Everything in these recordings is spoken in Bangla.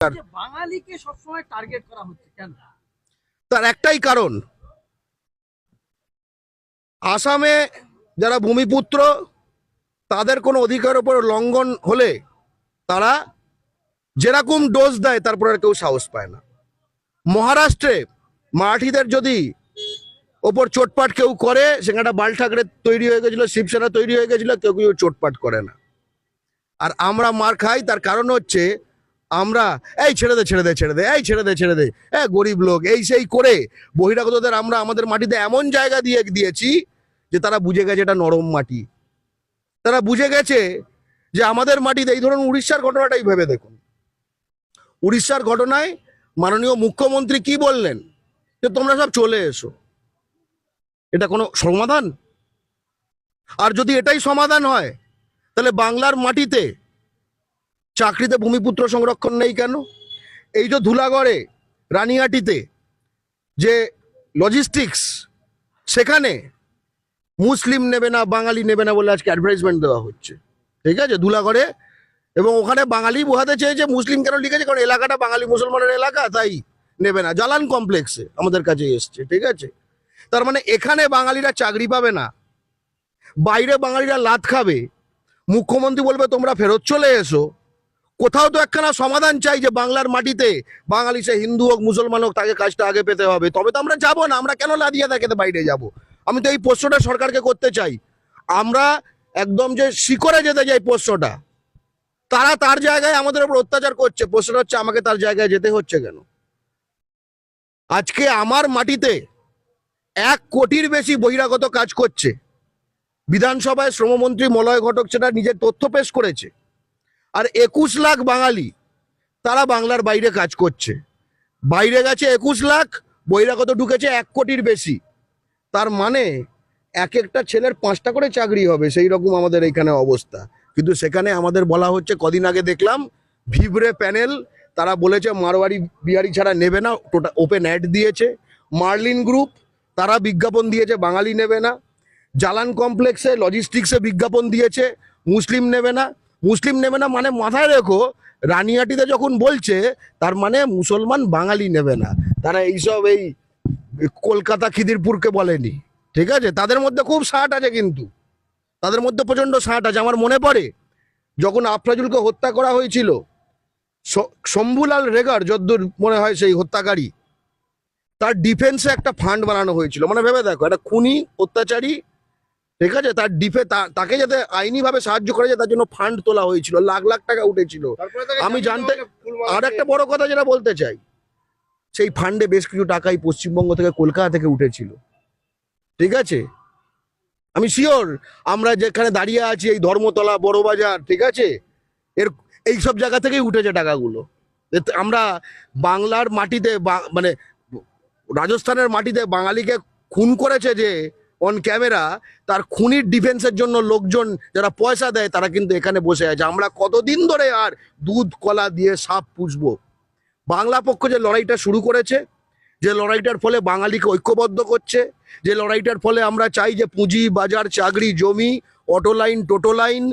যে বাঙালিকে সবসময় টার্গেট করা হচ্ছে কেন? তার একটাই কারণ। আসামে যারা ভূমিপুত্র তাদের কোনো অধিকার উপর লঙ্ঘন হলে তারা যেরকম ডোজ দেয় তারপরে আর কেউ সাহস পায় না। মহারাষ্ট্রে মারাঠিদের যদি ওপর চোটপাট কেউ করে সেখানে বাল ঠাকরে তৈরি হয়ে গেছিল শিবসেনা তৈরি হয়ে গেছিল কেউ কেউ চোটপাট করে না। আর আমরা মার খাই তার কারণ হচ্ছে আমরা, এই ছেড়ে দে ছেড়ে দে ছেড়ে দে, এই ছেড়ে দে ছেড়ে দে। হ্যাঁ গরিব লোক, এই সেই করে বহিরাগতদের আমরা আমাদের মাটিতে এমন জায়গা দিয়ে, দিয়েছি যে তারা বুঝে গেছে এটা নরম মাটি। তারা বুঝে গেছে যে আমাদের মাটিতে, এই ধরুন উড়িষ্যার ঘটনাটাই ভেবে দেখুন। উড়িষ্যার ঘটনায় মাননীয় মুখ্যমন্ত্রী কি বললেন? যে তোমরা সব চলে এসো। এটা কোনো সমাধান? আর যদি এটাই সমাধান হয়, তাহলে বাংলার মাটিতে চাকরিতে ভূমিপুত্র সংরক্ষণ নেই কেন? এই যে ধুলাগড়ে রানিয়াটিতে যে লজিস্টিক্স সেখানে মুসলিম নেবে না, বাঙালি নেবে না বলে আজকে অ্যাডভার্টাইজমেন্ট দেওয়া হচ্ছে। ঠিক আছে? ধুলাগড়ে এবং ওখানে বাঙালি বোঝাতে চেয়েছে, মুসলিম কেন লিখেছে? কারণ এলাকাটা বাঙালি মুসলমানের এলাকা, তাই নেবে না। জালান কমপ্লেক্সে আমাদের কাছে এসছে, ঠিক আছে? তার মানে এখানে বাঙালিরা চাকরি পাবে না, বাইরে বাঙালিরা লাত খাবে, মুখ্যমন্ত্রী বলবে, তোমরা ফেরত চলে এসো। কোথাও তো একখানা সমাধান চাই যে বাংলার মাটিতে বাঙালি সে হিন্দু হোক, মুসলমান হোক, তাকে কাজটা আগে পেতে হবে। তবে তো আমরা যাব না, আমরা কেন লাদিয়া থাকে বাইরে যাব? আমি তো এই প্রশ্নটা সরকারকে করতে চাই। আমরা একদম যে শিকড়ে যেতে যাই প্রশ্নটা। তারা তার জায়গায় আমাদের উপর অত্যাচার করছে। প্রশ্নটা হচ্ছে, আমাকে তার জায়গায় যেতে হচ্ছে কেন? আজকে আমার মাটিতে এক কোটির বেশি বহিরাগত কাজ করছে। বিধানসভায় শ্রমমন্ত্রী মলয় ঘটক সেটা নিজের তথ্য পেশ করেছে। আর একুশ লাখ বাঙালি, তারা বাংলার বাইরে কাজ করছে। বাইরে গেছে একুশ লাখ, বহিরাগত ঢুকেছে এক কোটির বেশি। তার মানে এক একটা ছেলের পাঁচটা করে চাকরি হবে, সেই রকম আমাদের এইখানে অবস্থা। কিন্তু সেখানে আমাদের বলা হচ্ছে, কদিন আগে দেখলাম, ভিভরে প্যানেল, তারা বলেছে মারোয়ারি বিহারি ছাড়া নেবে না, টোটা ওপেন অ্যাড দিয়েছে। মার্লিন গ্রুপ, তারা বিজ্ঞাপন দিয়েছে, বাঙালি নেবে না। জালান কমপ্লেক্সে, লজিস্টিক্সে বিজ্ঞাপন দিয়েছে, মুসলিম নেবে না। মুসলিম নেবে না মানে মাথায় রেখো রানিয়াটিতে যখন বলছে, তার মানে মুসলমান বাঙালি নেবে না। তারা এইসব এই কলকাতা খিদিরপুরকে বলেনি। ঠিক আছে? তাদের মধ্যে খুব ষাট আছে কিন্তু। তাদের মধ্যে প্রচণ্ড ষাট আছে। আমার মনে পড়ে, যখন আফরাজুলকে হত্যা করা হয়েছিল শম্ভুলাল রেগার, যদ্দূর মনে হয় সেই হত্যাকারী, তার ডিফেন্সে একটা ফান্ড বানানো হয়েছিল। মানে ভেবে দেখো, একটা খুনি, অত্যাচারী ঠিক আছে? তার ডিফে তাকে যাতে আইনিভাবে সাহায্য করা যায় তার জন্য ফান্ড তোলা হয়েছিল লাখ লাখ টাকা উঠেছিল। আমি জানতে আর একটা বড় কথা যেটা বলতে চাই সেই ফান্ডে বেশ কিছু টাকাই পশ্চিমবঙ্গ থেকে কলকাতা থেকে উঠেছিল। ঠিক আছে? আমি শিওর আমরা যেখানে দাঁড়িয়ে আছি এই ধর্মতলা বড়বাজার ঠিক আছে? এর এই সব জায়গা থেকেই উঠেছে টাকাগুলো। আমরা বাংলার মাটিতে মানে রাজস্থানের মাটিতে বাঙালিকে খুন করেছে যে অন ক্যামেরা তার খুনির ডিফেন্সের জন্য লোকজন যারা পয়সা দেয়, তারা কিন্তু এখানে বসে আছে। আমরা কতদিন ধরে আর দুধ, কলা দিয়ে সাপ পুষবো? বাংলা পক্ষ যে লড়াইটা শুরু করেছে, যে লড়াইটার ফলে বাঙালিকে ঐক্যবদ্ধ করছে, যে লড়াইটার ফলে আমরা চাই যে পুঁজি, বাজার, চাকরি, জমি অটো লাইন টোটো লাইন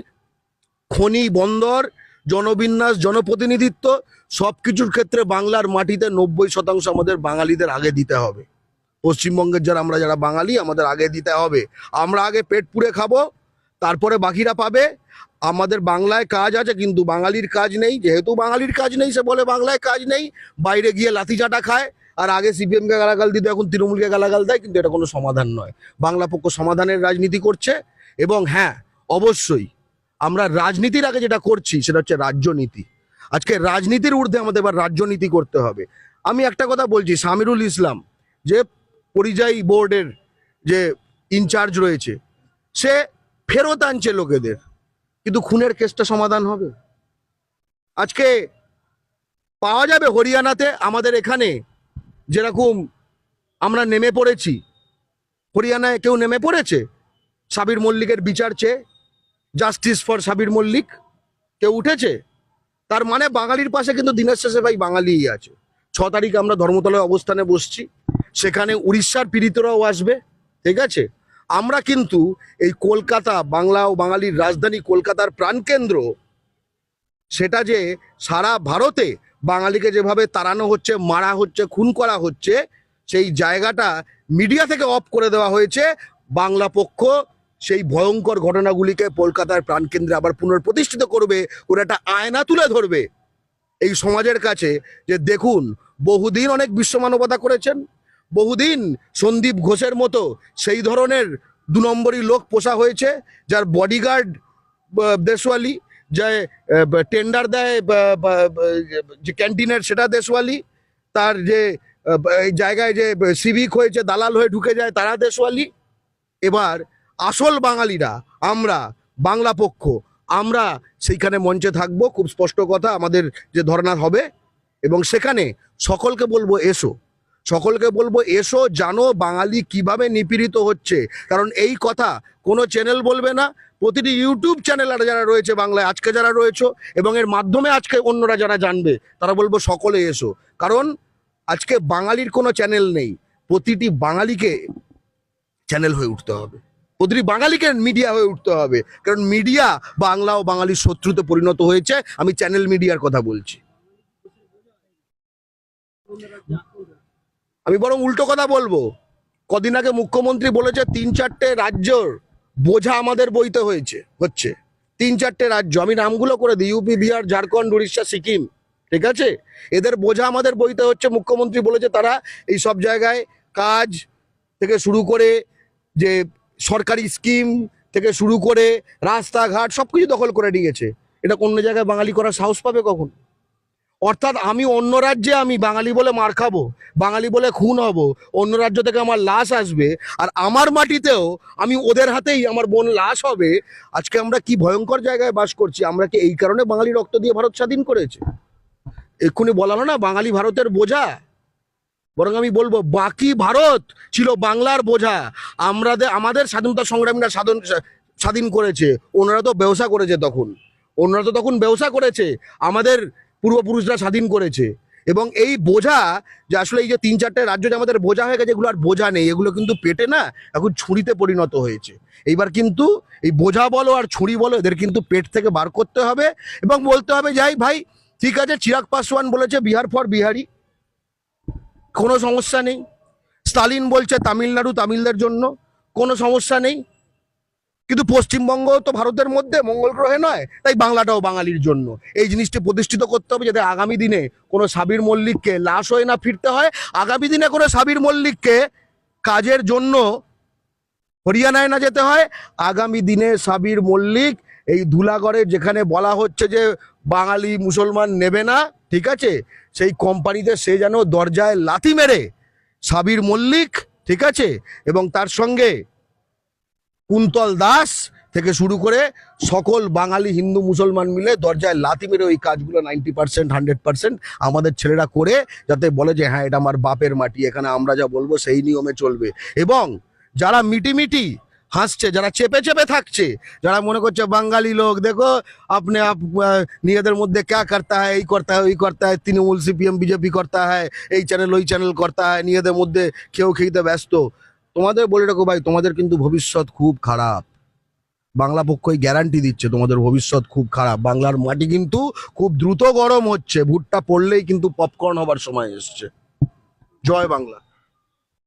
খনি, বন্দর, জনবিন্যাস, জনপ্রতিনিধিত্ব সব কিছুর ক্ষেত্রে বাংলার মাটিতে নব্বই শতাংশ আমাদের বাঙালিদের আগে দিতে হবে। পশ্চিমবঙ্গের যারা, আমরা যারা বাঙালি, আমাদের আগে দিতে হবে। আমরা আগে পেট পুড়ে খাব, তারপরে বাকিরা পাবে। আমাদের বাংলায় কাজ আছে, কিন্তু বাঙালির কাজ নেই। যেহেতু বাঙালির কাজ নেই, সে বলে বাংলায় কাজ নেই। বাইরে গিয়ে লাথি চাটা খায়, আর আগে সিপিএমকে গালাগাল দিত, এখন তৃণমূলকে গালাগাল দেয়, কিন্তু এটা কোনো সমাধান নয়। বাংলা পক্ষ সমাধানের রাজনীতি করছে, এবং হ্যাঁ অবশ্যই আমরা রাজনীতির আগে যেটা করছি, সেটা হচ্ছে রাজ্যনীতি। আজকে রাজনীতির ঊর্ধ্বে আমাদের এবার রাজ্যনীতি করতে হবে। আমি একটা কথা বলছি, সামিরুল ইসলাম, যে পরিযায়ী বোর্ডের যে ইনচার্জ রয়েছে, সে ফেরত আনছে লোকেদের। কিন্তু খুনের কেসটা সমাধান হবে? আজকে পাওয়া যাবে হরিয়ানাতে, আমাদের এখানে যেরকম আমরা নেমে পড়েছি। হরিয়ানায় কেউ নেমে পড়েছে? সাবির মল্লিকের বিচার চেয়ে। জাস্টিস ফর সাবির মল্লিক কেউ উঠেছে? তার মানে বাঙালির পাশে কিন্তু দিনের শেষে ভাই বাঙালিই আছে। ছ তারিখ আমরা ধর্মতলায় অবস্থানে বসছি। সেখানে উড়িষ্যার পীড়িতরাও আসবে, ঠিক আছে? আমরা কিন্তু এই কলকাতা, বাংলা ও বাঙালির রাজধানী কলকাতার প্রাণকেন্দ্র, সেটা যে সারা ভারতে বাঙালিকে যেভাবে তাড়ানো হচ্ছে, মারা হচ্ছে, খুন করা হচ্ছে, সেই জায়গাটা মিডিয়া থেকে অফ করে দেওয়া হয়েছে। বাংলা পক্ষ সেই ভয়ঙ্কর ঘটনাগুলিকে কলকাতার প্রাণকেন্দ্রে আবার পুনঃপ্রতিষ্ঠিত করবে, ওরা একটা আয়না তুলে ধরবে। এই সমাজের কাছে যে দেখুন, বহুদিন অনেক বিশ্বমানবতা করেছেন। বহুদিন সন্দীপ ঘোষের মতো সেই ধরনের দু নম্বরই লোক পোষা হয়েছে, যার বডিগার্ড দেশওয়ালি, যে টেন্ডার দেয় যে ক্যান্টিনের সেটা দেশওয়ালি, তার যে এই জায়গায় যে সিভিক হয়েছে, দালাল হয়ে ঢুকে যায়, তারা দেশওয়ালি। এবার আসল বাঙালিরা, আমরা, বাংলা পক্ষ, আমরা সেইখানে মঞ্চে থাকব, খুব স্পষ্ট কথা আমাদের যে ধর্ণা হবে, এবং সেখানে সকলকে বলব, এসো। সকলকে বলব, এসো, জানো বাঙালি কীভাবে নিপীড়িত হচ্ছে। কারণ এই কথা কোনো চ্যানেল বলবে না, প্রতিটি ইউটিউব চ্যানেল যারা রয়েছে বাংলায়, আজকে যারা রয়েছে, এবং এর মাধ্যমে আজকে অন্যরা যারা জানবে, তারা বলব সকলে এসো। কারণ আজকে বাঙালির কোনো চ্যানেল নেই, প্রতিটি বাঙালিকে চ্যানেল হয়ে উঠতে হবে। প্রতিটি বাঙালিকে মিডিয়া হয়ে উঠতে হবে। কারণ মিডিয়া বাংলা ও বাঙালির শত্রুতে পরিণত হয়েছে, আমি চ্যানেল মিডিয়ার কথা বলছি। আমি বরং উল্টো কথা বলব। কদিন আগে মুখ্যমন্ত্রী বলেছে, তিন চারটে রাজ্যর বোঝা আমাদের বইতে হয়েছে, হচ্ছে। তিন চারটে রাজ্য। আমি নামগুলো করে দিই, ইউপি, বিহার, ঝাড়খণ্ড, উড়িষ্যা, সিকিম, ঠিক আছে? এদের বোঝা আমাদের বইতে হচ্ছে। মুখ্যমন্ত্রী বলেছে, তারা এই সব জায়গায় কাজ থেকে শুরু করে যে সরকারি স্কিম থেকে শুরু করে রাস্তাঘাট সব কিছু দখল করে নিয়েছে। এটা অন্য জায়গায় বাঙালি করার সাহস পাবে কখন? অর্থাৎ আমি অন্য রাজ্যে আমি বাঙালি বলে মার খাব, বাঙালি বলে খুন হব, অন্য রাজ্য থেকে আমার লাশ আসবে, আর আমার মাটিতেও আমি ওদের হাতেই আমার বোন লাশ হবে, আজকে আমরা কি ভয়ঙ্কর জায়গায় বাস করছি? আমরা কি এই কারণে বাঙালি রক্ত দিয়ে ভারত স্বাধীন করেছে? এক্ষুনি বলানো না, বাঙালি ভারতের বোঝা? বরং আমি বলব, বাকি ভারত ছিল বাংলার বোঝা। আমরা আমাদের স্বাধীনতা সংগ্রামীরা সাধন স্বাধীন করেছে, ওনারা তো ব্যবসা করেছে তখন। ওনারা তো তখন ব্যবসা করেছে। আমাদের পূর্বপুরুষরা স্বাধীন করেছে। এবং এই বোঝা যে আসলে এই যে তিন চারটে রাজ্য যে আমাদের বোঝা হয়ে গেছে, এগুলো আর বোঝা নেই। এগুলো কিন্তু পেটে না, এখন ছুরিতে পরিণত হয়েছে। এইবার কিন্তু এই বোঝা বলো আর ছুরি বলো, এদের কিন্তু পেট থেকে বার করতে হবে এবং বলতে হবে, যাই ভাই, ঠিক আছে, চিরাগ পাসওয়ান বলেছে, বিহার ফর বিহারি। কোনো সমস্যা নেই। স্টালিন বলছে, তামিলনাড়ু তামিলদের জন্য। কোনো সমস্যা নেই। কিন্তু পশ্চিমবঙ্গ তো ভারতের মধ্যে মঙ্গল গ্রহে নয়, তাই বাংলাটাও বাঙালির জন্য। এই জিনিসটি প্রতিষ্ঠিত করতে হবে যাতে আগামী দিনে কোনো সাবির মল্লিককে লাশ হয়ে না ফিরতে হয়। আগামী দিনে কোনো সাবির মল্লিককে কাজের জন্য হরিয়ানায় না যেতে হয়। আগামী দিনে সাবির মল্লিক এই ধুলাগড়ে যেখানে বলা হচ্ছে যে বাঙালি মুসলমান নেবে না, ঠিক আছে? সেই কোম্পানিতে সে যেন দরজায় লাথি মেরে সাবির মল্লিক, ঠিক আছে? এবং তার সঙ্গে কুন্তল দাস থেকে শুরু করে সকল বাঙালি, হিন্দু, মুসলমান মিলে দরজায় লাথি মেরে ওই কাজগুলো নাইনটি পার্সেন্ট হান্ড্রেড পার্সেন্ট আমাদের ছেলেরা করে যাতে বলে যে হ্যাঁ এটা আমার বাপের মাটি, এখানে আমরা যা বলব সেই নিয়মে চলবে। এবং যারা মিটিমিটি হাসছে, যারা চেপে চেপে থাকছে, যারা মনে করছে বাঙালি লোক, দেখো, আপনি আপ নিজেদের মধ্যে ক্যা করতা হয়, এই করতা হয়, ওই করতা হয়, তৃণমূল, সিপিএম, বিজেপি করতা হয়, এই চ্যানেল ওই চ্যানেল করতা হয়, নিজেদের মধ্যে কেউ খেতে ব্যস্ত। তোমাদের বলে রাখো ভাই, তোমাদের কিন্তু ভবিষ্যৎ খুব খারাপ। বাংলা পক্ষই গ্যারান্টি দিচ্ছে তোমাদের ভবিষ্যৎ খুব খারাপ। বাংলার মাটি কিন্তু খুব দ্রুত গরম হচ্ছে। ভুট্টা পড়লেই কিন্তু পপকর্ন হবার সময় এসছে। জয় বাংলা।